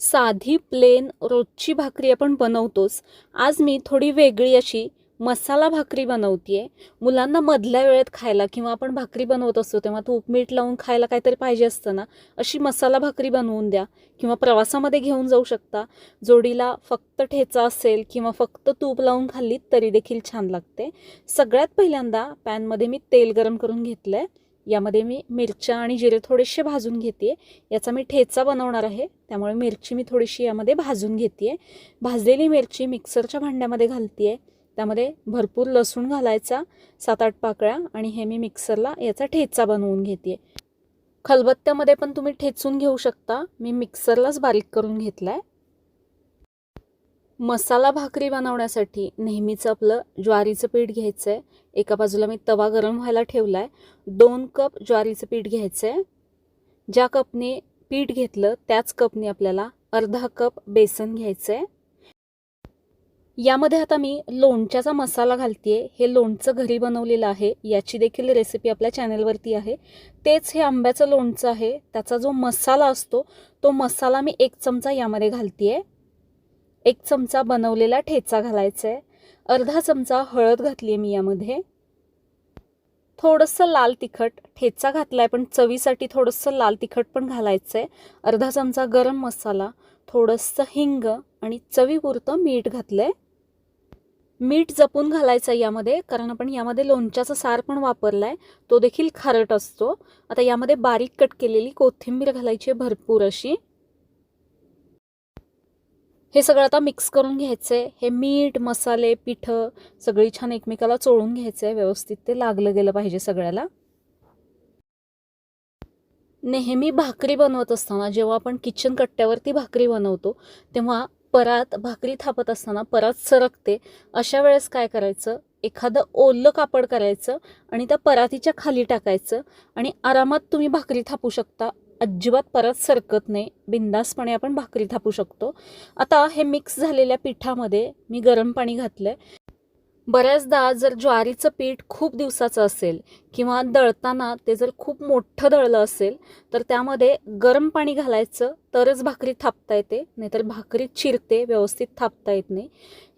साधी प्लेन रोजची भाकरी आपण बनवतोच. आज मी थोडी वेगळी अशी मसाला भाकरी बनवते मुलांना मधल्या वेळेत खायला किंवा आपण भाकरी बनवत असतो तेव्हा तूप मीठ लावून खायला काहीतरी पाहिजे असतं ना अशी मसाला भाकरी बनवून द्या किंवा प्रवासामध्ये घेऊन जाऊ शकता. जोडीला फक्त ठेचा असेल किंवा फक्त तूप लावून खाल्लीत तरी देखील छान लागते. सगळ्यात पहिल्यांदा पॅनमध्ये मी तेल गरम करून घेतलं आहे यामध्ये मी मिरच्या आणि जिरे थोडेसे भाजून घेते याचा मी ठेचा बनवणार आहे. त्यामुळे मिरची मी थोडीशी यामध्ये भाजून घेते भाजलेली मिरची मिक्सरच्या भांड्यामध्ये घालते त्यामध्ये भरपूर लसूण घालायचा सात आठ पाकळ्या आणि हे मी मिक्सरला याचा ठेचा बनवून घेते खलबत्त्यामध्ये पण तुम्ही ठेचून घेऊ शकता. मी मिक्सरलाच बारीक करून घेतला आहे मसाला भाकरी बनवण्यासाठी नेहमीच आपलं ज्वारीचं पीठ घ्यायचं आहे एका बाजूला मी तवा गरम व्हायला ठेवला आहे दोन कप ज्वारीचं पीठ घ्यायचं आहे ज्या कपने पीठ घेतलं त्याच कपने आपल्याला अर्धा कप बेसन घ्यायचं आहे यामध्ये आता मी लोणच्याचा मसाला घालते हे लोणचं घरी बनवलेलं आहे. याची देखील रेसिपी आपल्या चॅनलवरती आहे. तेच हे आंब्याचं लोणचं आहे. त्याचा जो मसाला असतो तो मसाला मी एक चमचा यामध्ये घालते आहे एक चमचा बनवलेला ठेचा घालायचा आहे अर्धा चमचा हळद घातली आहे मी यामध्ये. थोडंसं लाल तिखट. ठेचा घातला आहे पण चवीसाठी थोडंसं लाल तिखट पण घालायचं आहे अर्धा चमचा गरम मसाला थोडंसं हिंग आणि चवीपुरतं मीठ घातलं आहे मीठ जपून घालायचं आहे यामध्ये कारण आपण यामध्ये लोणच्याचा सार पण वापरला आहे तो देखील खारट असतो. आता यामध्ये बारीक कट केलेली कोथिंबीर घालायची आहे भरपूर अशी. हे सगळं आता मिक्स करून घ्यायचं आहे हे मीठ मसाले पिठं सगळी छान एकमेकाला चोळून घ्यायचं आहे व्यवस्थित ते लागलं गेलं पाहिजे सगळ्याला. नेहमी भाकरी बनवत असताना जेव्हा आपण किचन कट्ट्यावरती भाकरी बनवतो तेव्हा परात भाकरी थापत असताना परात सरकते. अशा वेळेस काय करायचं? एखादं ओलं कापड करायचं आणि त्या परातीच्या खाली टाकायचं आणि आरामात तुम्ही भाकरी थापू शकता. अजिबात परत सरकत नाही. बिंदासपणे आपण भाकरी थापू शकतो. आता हे मिक्स झालेल्या पिठामध्ये मी गरम पाणी घातलं आहे बऱ्याचदा जर ज्वारीचं पीठ खूप दिवसाचं असेल किंवा दळताना ते जर खूप मोठं दळलं असेल तर त्यामध्ये गरम पाणी घालायचं तरच भाकरी थापता येते. नाहीतर भाकरी चिरते व्यवस्थित थापता येत नाही.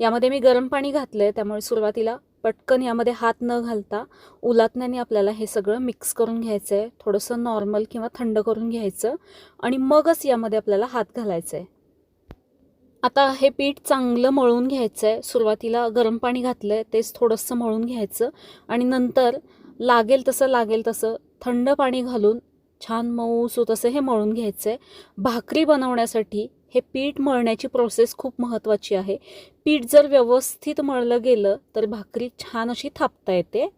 यामध्ये मी गरम पाणी घातलं आहे त्यामुळे सुरुवातीला पटकन यामध्ये हात न घालता उलातण्याने आपल्याला हे सगळं मिक्स करून घ्यायचं आहे थोडंसं नॉर्मल किंवा थंड करून घ्यायचं आणि मगच यामध्ये आपल्याला हात घालायचं आहे आता हे पीठ चांगलं मळून घ्यायचं आहे सुरुवातीला गरम पाणी घातलं आहे तेच थोडंसं मळून घ्यायचं आणि नंतर लागेल तसं लागेल तसं थंड पाणी घालून छान मऊसूत असं हे मळून घ्यायचं आहे भाकरी बनवण्यासाठी हे पीठ मळण्याची प्रोसेस खूप महत्त्वाची आहे. पीठ जर व्यवस्थित मळलं गेलं तर भाकरी छान अशी थापता येते.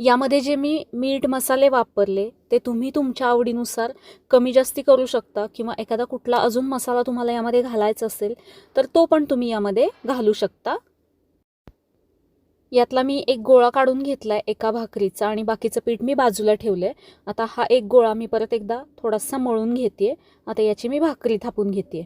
यामध्ये जे मी मीठ मसाले वापरले ते तुम्ही तुमच्या आवडीनुसार कमी जास्ती करू शकता किंवा एखादा कुठला अजून मसाला तुम्हाला यामध्ये घालायचा असेल तर तो पण तुम्ही यामध्ये घालू शकता. यातला मी एक गोळा काढून घेतला आहे एका भाकरीचा आणि बाकीचं पीठ मी बाजूला ठेवलं आहे आता हा एक गोळा मी परत एकदा थोडासा मळून घेते आता याची मी भाकरी थापून घेते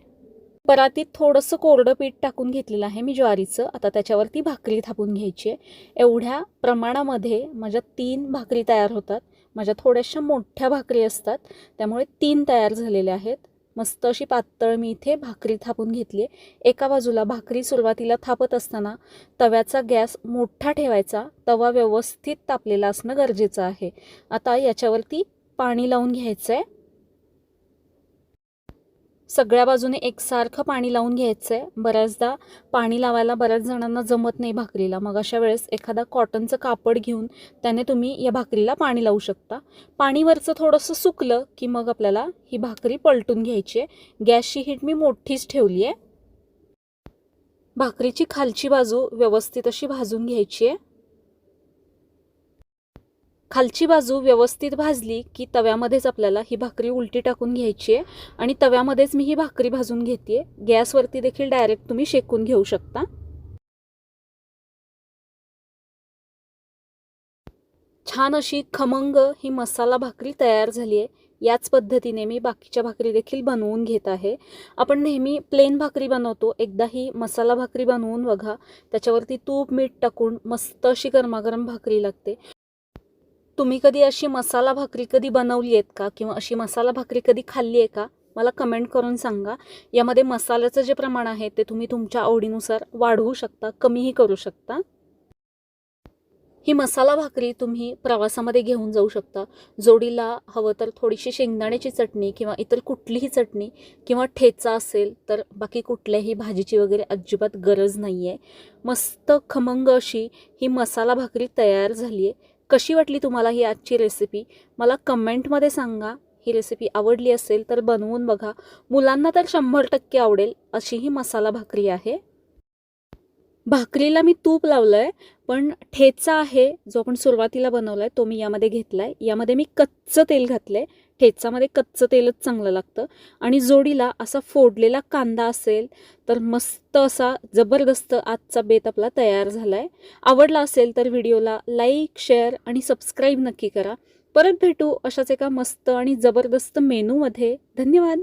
परातीत थोडंसं कोरडं पीठ टाकून घेतलेलं आहे मी ज्वारीचं. आता त्याच्यावरती भाकरी थापून घ्यायची आहे. एवढ्या प्रमाणामध्ये माझ्या तीन भाकरी तयार होतात. माझ्या थोड्याशा मोठ्या भाकरी असतात. त्यामुळे तीन तयार झालेल्या आहेत. मस्त अशी पातळ मी इथे भाकरी थापून घेतली आहे एका बाजूला भाकरी सुरुवातीला थापत असताना तव्याचा गॅस मोठा ठेवायचा. तवा व्यवस्थित तापलेला असणं गरजेचं आहे. आता याच्यावरती पाणी लावून घ्यायचं आहे सगळ्या बाजूने एकसारखं पाणी लावून घ्यायचं आहे बऱ्याचदा पाणी लावायला बऱ्याच जणांना जमत नाही भाकरीला. मग अशा वेळेस एखादा कॉटनचं कापड घेऊन त्याने तुम्ही या भाकरीला पाणी लावू शकता. पाणीवरचं थोडंसं सुकलं की मग आपल्याला ही भाकरी पलटून घ्यायची आहे. गॅसची हीट मी मोठीच ठेवली आहे. भाकरीची खालची बाजू व्यवस्थित अशी भाजून घ्यायची आहे. खालची बाजू व्यवस्थित भाजली की तव्यामध्येच आपल्याला ही भाकरी उलटी टाकून घ्यायची आहे. आणि तव्यामध्येच मी ही भाकरी भाजून घेते गॅसवरती देखील डायरेक्ट तुम्ही शेकून घेऊ शकता. छान अशी खमंग ही मसाला भाकरी तयार झाली आहे. याच पद्धतीने मी बाकीच्या भाकरी देखील बनवून घेत आहे. आपण नेहमी प्लेन भाकरी बनवतो. एकदा ही मसाला भाकरी बनवून बघा. त्याच्यावरती तूप मीठ टाकून मस्त अशी गरमागरम भाकरी लागते. तुम्ही कधी अशी मसाला भाकरी कधी बनवली आहेत का? किंवा अशी मसाला भाकरी कधी खाल्ली आहे का? मला कमेंट करून सांगा. यामध्ये मसाल्याचं जे प्रमाण आहे ते तुम्ही तुमच्या आवडीनुसार वाढवू शकता कमीही करू शकता. ही मसाला भाकरी तुम्ही प्रवासामध्ये घेऊन जाऊ शकता. जोडीला हवं तर थोडीशी शेंगदाण्याची चटणी किंवा इतर कुठलीही चटणी किंवा ठेचा असेल तर बाकी कुठल्याही भाजीची वगैरे अजिबात गरज नाही आहे मस्त खमंग अशी ही मसाला भाकरी तयार झाली आहे कशी वाटली तुम्हाला ही आजची रेसिपी मला कमेंटमध्ये सांगा. ही रेसिपी आवडली असेल तर बनवून बघा. मुलांना तर शंभर टक्के आवडेल अशी ही मसाला भाकरी आहे. भाकरीला मी तूप लावलं आहे पण ठेचा आहे जो आपण सुरुवातीला बनवला आहे तो मी यामध्ये घेतला आहे यामध्ये मी कच्चं तेल घातलं आहे ठेचामध्ये कच्चं तेलच चांगलं लागतं. आणि जोडीला असा फोडलेला कांदा असेल तर मस्त असा जबरदस्त आजचा बेत आपला तयार झाला आहे आवडला असेल तर व्हिडिओला लाईक शेअर आणि सबस्क्राईब नक्की करा. परत भेटू अशाच एका मस्त आणि जबरदस्त मेनूमध्ये. धन्यवाद!